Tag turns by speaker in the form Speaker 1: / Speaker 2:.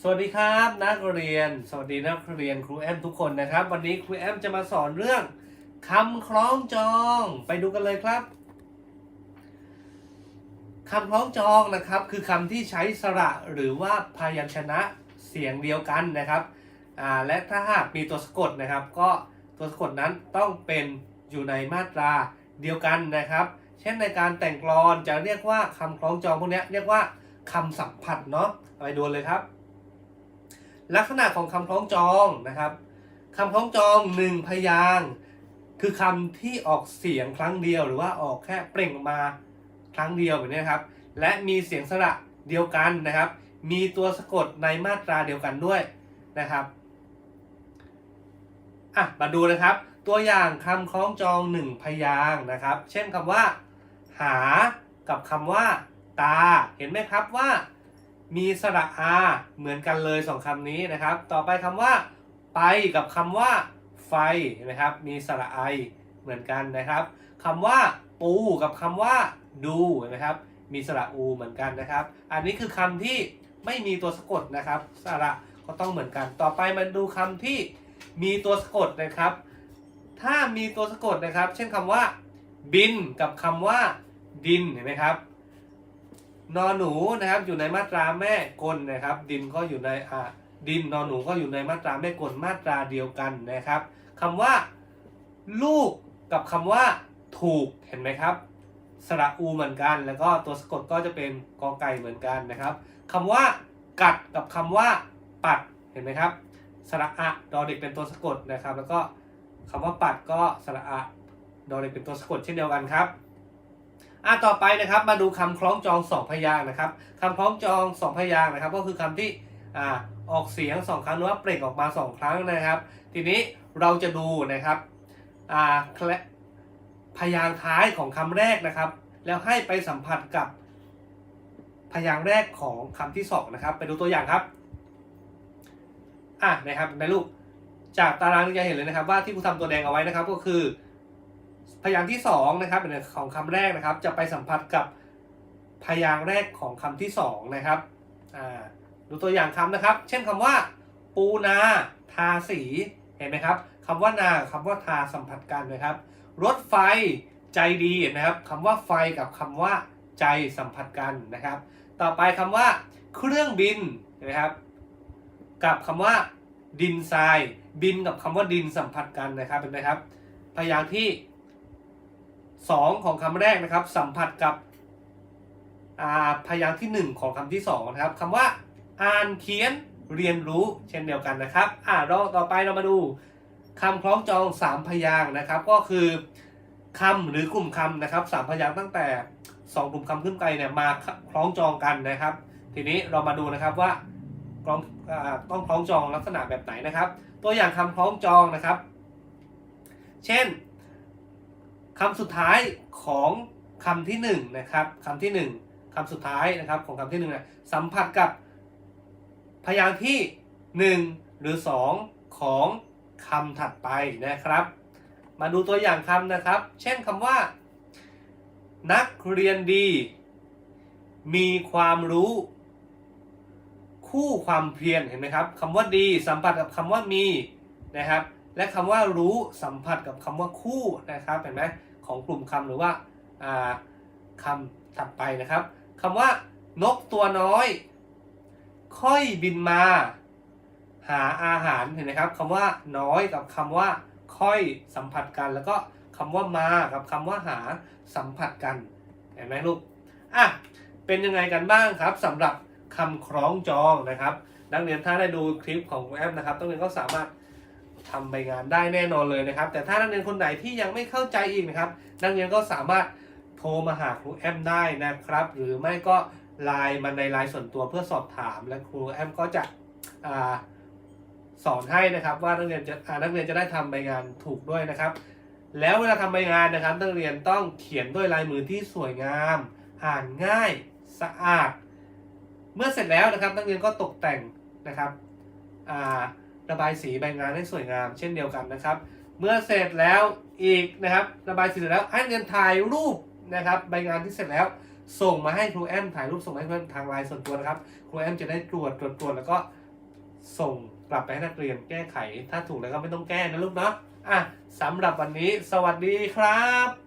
Speaker 1: สวัสดีครับนักเรียน สวัสดีนักเรียนครูแอมทุกคนนะครับ วันนี้ครูแอมจะมาสอนเรื่องคำคล้องจองไปดูกันเลยครับคำคล้องจองนะครับ คือคำที่ใช้สระหรือว่าพยัญชนะเสียงเดียวกันนะครับอ่าและถ้าหากมีตัวสะกดนะครับ ก็ตัวสะกดนั้นต้องเป็นอยู่ในมาตราเดียวกันนะครับ เช่นในการแต่งกลอนจะเรียกว่าคำคล้องจองพวกนี้เรียกว่าคำสัมผัสเนาะไปดูเลยครับ ลักษณะของคำคล้องจองนะครับคำคล้องจองหนึ่งพยางค์คือคำที่ออกเสียงครั้งเดียวหรือว่าออกแค่เปล่งออกมาครั้งเดียวแบบนี้นครับ และมีเสียงสระเดียวกันนะครับ มีตัวสะกดในมาตราเดียวกันด้วยนะครับอะมาดูนะครับ ตัวอย่างคำคล้องจองหนึ่งพยางค์นะครับ เช่นคำว่า หากับคำว่า ตา เห็นไหมครับว่า มีสระอาเหมือนกันเลยสองคำนี้นะครับ ต่อไปคำว่า ไปกับคำว่า ไฟนไหมครับ มีสระไอเหมือนกันนะครับคำว่า ปูกับคำว่า ดูนไหมครับ มีสระอูเหมือนกันนะครับ อันนี้คือคำที่ไม่มีตัวสะกดนะครับ สระก็ต้องเหมือนกัน ต่อไปมาดูคำที่มีตัวสะกดนะครับ ถ้ามีตัวสะกดนะครับ เช่นคำว่า บินกับคำว่า ดินเห็นไหมครับ นอนหนูนะครับอยู่ในมาตราแม่กลนะครับ ดินก็อยู่ในอ่าดินนอนหนูก็อยู่ในมาตราแม่กลมาตราเดียวกันนะครับคำว่า ลูกกับคำว่าถูกเห็นไหมครับ สระอูเหมือนกัน แล้วก็ตัวสะกดก็จะเป็นกอไก่เหมือนกันนะครับคำว่ากัดกับคำว่า ปัดเห็นไหมครับ สระอะดอเด็กเป็นตัวสะกดนะครับ แล้วก็คำว่าปัดก็สระอะดอเด็กเป็นตัวสะกดเช่นเดียวกันครับ อะต่อไปนะครับมาดูคำคล้องจองสองพยางค์นะครับคำคล้องจองสองพยางค์นะครับ ก็คือคำที่อ่าออกเสียงสองครั้งหรือว่าเปล่งออกมาสองครั้งนะครับ ทีนี้เราจะดูนะครับอ่าพยางค์ท้ายของคำแรกนะครับ แล้วให้ไปสัมผัสกับพยางค์แรกของคำที่สองนะครับไปดูตัวอย่างครับอะนะครับในลูกจากตารางจะเห็นเลยนะครับ ว่าที่ครูทำตัวแดงเอาไว้นะครับ ก็คือ พยางค์ที่สองนะครับของคำแรกนะครับจะไปสัมผัสกับพยางค์แรกของคำที่สองนะครับดูตัวอย่างคำนะครับ เช่นคำว่า ปูนาทาสีเห็นไหมครับคำว่านาคำว่าทาสัมผัสกันนะครับ รถไฟใจดีนะครับคำว่าไฟกับคำว่าใจสัมผัสกันนะครับ ต่อไปคำว่า เครื่องบินเห็นไหมครับ กับคำว่า ดินทราย บินกับคำว่าดินสัมผัสกันนะครับเป็นไหมครับพยางค์ที่ สองของคำแรกนะครับ สัมผัสกับพยางค์ที่หนึ่งของคำที่สองนะครับคำว่า อ่านเขียนเรียนรู้เช่นเดียวกันนะครับอ่าเราต่อไปเรามาดูคำคล้องจองสามพยางค์นะครับ ก็คือคำหรือกลุ่มคำนะครับสามพยางค์ตั้งแต่สองกลุ่มคำขึ้นไปเนี่ยมาคล้องจองกันนะครับ ทีนี้เรามาดูนะครับว่าคล้องอาต้องคล้องจองลักษณะแบบไหนนะครับ ตัวอย่างคำคล้องจองนะครับ เช่น คำสุดท้ายของคำที่หนึ่งนะครับคำที่หนึ่งคำสุดท้ายนะครับของคำที่หนึ่งนะสัมผัสกับพยางค์ที่หนึ่งหรือสองของคำถัดไปนะครับ มาดูตัวอย่างคำนะครับ เช่นคำว่า นักเรียนดี มีความรู้ คู่ความเพียรเห็นไหมครับคำว่าดี สัมผัสกับคำว่ามีนะครับ และคำว่ารู้สัมผัสกับคำว่าคู่นะครับเห็นไหมของกลุ่มคำหรือว่าาคำถัดไปนะครับคำว่านกตัวน้อย ค่อยบินมา หาอาหารเห็นไหมครับคำว่าน้อยกับคำว่าค่อยสัมผัสกัน แล้วก็คำว่ามากับคำว่าหาสัมผัสกันเห็นไหมลูกอะเป็นยังไงกันบ้างครับสำหรับคำคล้องจองนะครับนักเรียนถ้าได้ดูคลิปของแอปนะครับนักเรียนก็สามารถ ทำใบงานได้แน่นอนเลยนะครับ แต่ถ้านักเรียนคนไหนที่ยังไม่เข้าใจอีกนะครับ นักเรียนก็สามารถโทรมาหาครูแอมได้นะครับ หรือไม่ก็ไลน์มาในไลน์ส่วนตัวเพื่อสอบถาม และครูแอมก็จะอสอนให้นะครับว่านักเรียนจะนักเรียนจะได้ทำใบงานถูกด้วยนะครับ แล้วเวลาทำใบงานนะครับ นักเรียนต้องเขียนด้วยลายมือที่สวยงาม อ่านง่ายสะอาด เมื่อเสร็จแล้วนะครับ นักเรียนก็ตกแต่งนะครับอ่า ระบายสีใบงานให้สวยงาม เช่นเดียวกันนะครับ เมื่อเสร็จแล้วอีกนะครับระบายสีเสร็จแล้วให้เรียนถ่ายรูปนะครับใบงานที่เสร็จแล้วส่งมาให้ครูแอมถ่ายรูปส่งมาให้เพื่อนทางไลน์ส่วนตัวนะครับครูแอมจะได้ตรวจตรวจตรวจแล้วก็ส่งกลับไปให้นักเรียนแก้ไข ถ้าถูกแล้วก็ไม่ต้องแก้นะลูกเนาะอะสำหรับวันนี้สวัสดีครับ